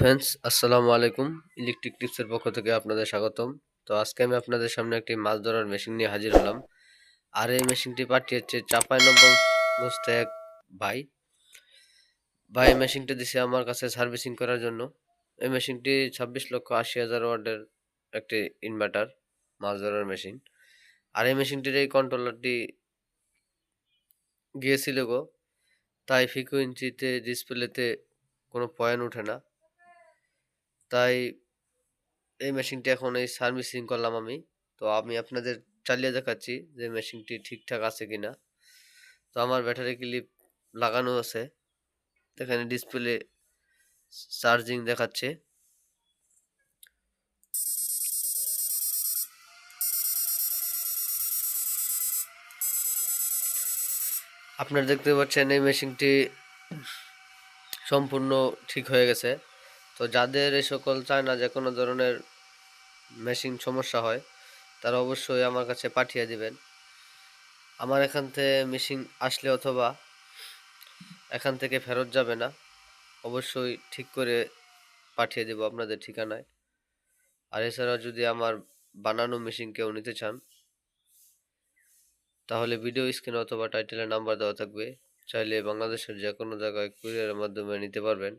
Friends আসসালামু আলাইকুম। Electric টিপসের পক্ষ থেকে আপনাদের স্বাগতম। তো আজকে আমি আপনাদের সামনে একটি মাছ ধরার মেশিন নিয়ে হাজির হলাম। আর এই মেশিনটি পাঠিয়েছে চাপাই নম্বর গোস্তে এক ভাই। ভাই মেশিনটি দিছে আমার কাছে সার্ভিসিং করার জন্য। এই মেশিনটি ছাব্বিশ লক্ষ আশি হাজার ওয়ার্ডের একটি ইনভার্টার মাছ ধরার মেশিন আর এই মেশিনটির এই কন্ট্রোলারটি গিয়েছিল গো। তাই ফ্রিকুয়েন্সিতে ডিসপ্লেতে কোনো পয়েন্ট ওঠে না। তাই এই মেশিনটি এখন এই সার্ভিসিং করলাম আমি। তো আমি আপনাদের চালিয়ে দেখাচ্ছি যে মেশিনটি ঠিকঠাক আছে কি না তো আমার ব্যাটারি ক্লিপ লাগানো আছে। এখানে ডিসপ্লে চার্জিং দেখাচ্ছে। আপনারা দেখতে পাচ্ছেন এই মেশিনটি সম্পূর্ণ ঠিক হয়ে গেছে। তো যাদের এই সকল চায় না যে কোনো ধরনের মেশিন সমস্যা হয়, তারা অবশ্যই আমার কাছে পাঠিয়ে দিবেন। আমার এখান থেকে মেশিন আসলে অথবা এখান থেকে ফেরত যাবে না, অবশ্যই ঠিক করে পাঠিয়ে দেব আপনাদের ঠিকানায়। আর এছাড়াও যদি আমার বানানো মেশিন কেউ নিতে চান, তাহলে ভিডিও স্ক্রিনে অথবা টাইটেলের নাম্বার দেওয়া থাকবে। চাইলে বাংলাদেশের যে কোনো জায়গায় কুরিয়ারের মাধ্যমে নিতে পারবেন।